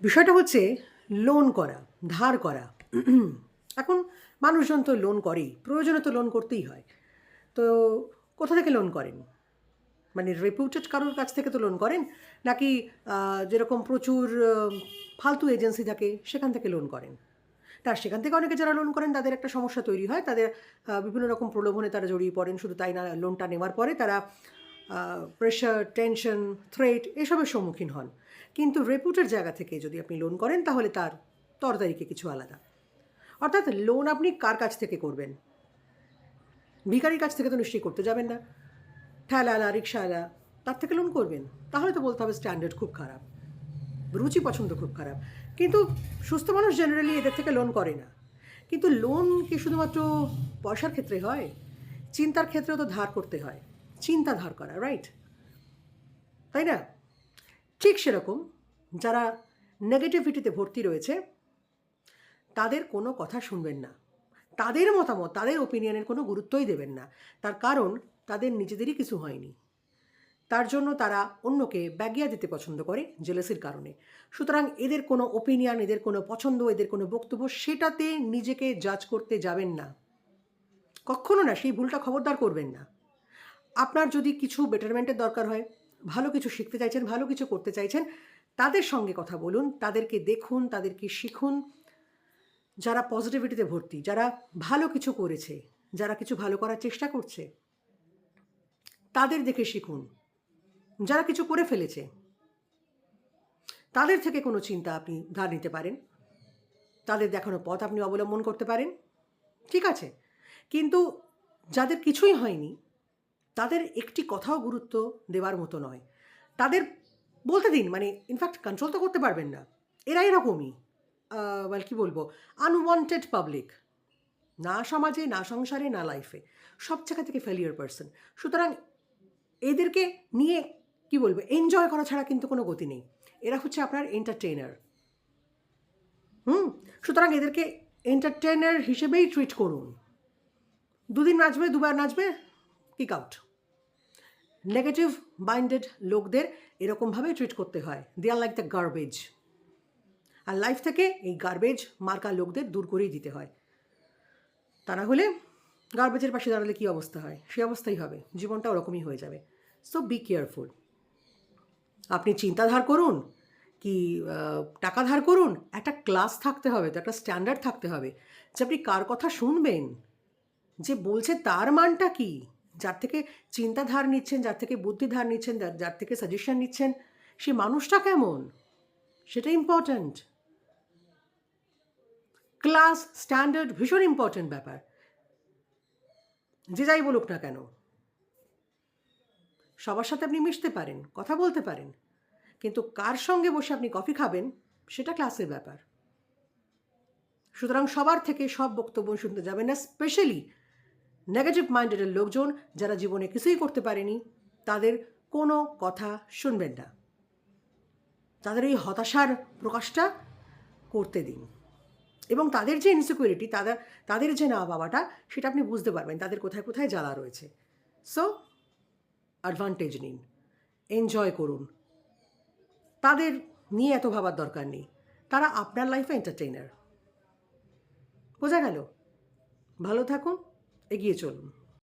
বিষয়টা হচ্ছে লোন করা, ধার করা। এখন মানুষজন তো লোন করেই, প্রয়োজনে তো লোন করতেই হয়। তো কোথা থেকে লোন করেন? মানে রেপুটেড কারোর কাছ থেকে তো লোন করেন? নাকি যেরকম প্রচুর ফালতু এজেন্সি থাকে, সেখান থেকে লোন করেন? তার সেখান থেকে অনেকে যারা লোন করেন, তাদের একটা সমস্যা তৈরি হয়। তাদের বিভিন্ন রকম প্রলোভনে তারা জড়িয়ে পড়েন। শুধু তাই না লোনটা নেওয়ার পরে তারা প্রেশার টেনশন থ্রেট এসবের সম্মুখীন হন। কিন্তু রেপুটের জায়গা থেকে যদি আপনি লোন করেন, তাহলে তার তরতারিকে কিছু আলাদা। অর্থাৎ লোন আপনি কার কাছ থেকে করবেন? ভিখারির কাছ থেকে তো নিশ্চয়ই করতে যাবেন না। ঠেলাওয়ালা রিক্সাওয়ালা তার থেকে লোন করবেন। তাহলে তো বলতে হবে স্ট্যান্ডার্ড খুব খারাপ। রুচি পছন্দ খুব খারাপ। কিন্তু সুস্থ মানুষ জেনারেলি এদের থেকে লোন করে না। কিন্তু লোন কি শুধুমাত্র পয়সার ক্ষেত্রে হয়? চিন্তার ক্ষেত্রেও তো ধার করতে হয়। চিন্তা ধার করা রাইট তাই না? ঠিক সেরকম যারা নেগেটিভিটিতে ভর্তি রয়েছে, তাদের কোনো কথা শুনবেন না। তাদের মতামত, তাদের ওপিনিয়নের কোনো গুরুত্বই দেবেন না। তার কারণ, তাদের নিজেদেরই কিছু হয়নি। তার জন্য তারা অন্যকে ব্যাগিয়া দিতে পছন্দ করে জেলেসির কারণে। সুতরাং এদের কোনো ওপিনিয়ন এদের কোনো পছন্দ, এদের কোনো বক্তব্য, সেটাতে নিজেকে জাজ করতে যাবেন না। কখনো না, সেই ভুলটা খবরদার করবেন না। আপনার যদি কিছু বেটারমেন্টের দরকার হয়, ভালো কিছু শিখতে চাইছেন, ভালো কিছু করতে চাইছেন, তাদের সঙ্গে কথা বলুন, তাদেরকে দেখুন, তাদেরকে শিখুন। যারা পজিটিভিটিতে ভর্তি, যারা ভালো কিছু করেছে, যারা কিছু ভালো করার চেষ্টা করছে, তাদের দেখে শিখুন। যারা কিছু করে ফেলেছে, তাদের থেকে কোনো চিন্তা আপনি ধার নিতে পারেন। তাদের দেখানো পথ আপনি অবলম্বন করতে পারেন। ঠিক আছে? কিন্তু যাদের কিছুই হয়নি তাদের একটি কথাও গুরুত্ব দেওয়ার মতো নয়। তাদের বলতে দিন মানে ইনফ্যাক্ট কন্ট্রোল তো করতে পারবেন না। এরা এরকমই। মানে কী বলব? আনওয়ান্টেড পাবলিক না সমাজে, না সংসারে, না লাইফে সব জায়গা থেকে ফেলিয়ার পার্সন সুতরাং এদেরকে নিয়ে, কি বলব এনজয় করা ছাড়া কিন্তু কোনো গতি নেই। এরা হচ্ছে আপনার এন্টারটেইনার হুম? সুতরাং এদেরকে এন্টারটেইনার হিসেবেই ট্রিট করুন। দুদিন নাচবে, দুবার নাচবে কিক আউট নেগেটিভ মাইন্ডেড লোকদের এরকমভাবে ট্রিট করতে হয়। They are like the garbage R life থেকে এই গার্বেজ মার্কা লোকদের দূর করেই দিতে হয়। তা না হলে গার্বেজের পাশে দাঁড়ালে কী অবস্থা হয়? সে অবস্থাই হবে। জীবনটা ওরকমই হয়ে যাবে। সো বি কেয়ারফুল আপনি চিন্তাধার করুন কি টাকা ধার করুন। একটা ক্লাস থাকতে হবে তো একটা স্ট্যান্ডার্ড থাকতে হবে। যে আপনি কার কথা শুনবেন? যে বলছে তার মানটা কি? যার থেকে চিন্তাধার নিচ্ছেন, যার থেকে বুদ্ধি ধার নিচ্ছেন, যার- যার থেকে সাজেশন নিচ্ছেন, সে মানুষটা কেমন? সেটা ইম্পর্ট্যান্ট ক্লাস স্ট্যান্ডার্ড ভীষণ ইম্পর্ট্যান্ট ব্যাপার। যে যাই বলুক না কেন। সবার সাথে আপনি মিশতে পারেন, কথা বলতে পারেন। কিন্তু কার সঙ্গে বসে আপনি কফি খাবেন, সেটা ক্লাসের ব্যাপার। সুতরাং সবার থেকে সব বক্তব্য শুনতে যাবেন না স্পেশালি নেগেটিভ মাইন্ডেডের লোকজন যারা জীবনে কিছুই করতে পারেনি, তাদের কোনো কথা শুনবেন না। তাদের এই হতাশার প্রকাশটা করতে দিন। এবং তাদের যে ইনসিকিউরিটি তাদের তাদের যে না বাবাটা সেটা আপনি বুঝতে পারবেন, তাদের কোথায় কোথায় জ্বালা রয়েছে। সো অ্যাডভান্টেজ নিন এনজয় করুন। তাদের নিয়ে এত ভাবার দরকার নেই। তারা আপনার লাইফে এন্টারটেইনার বোঝা গেল? ভালো থাকুন। এগিয়ে চলুন।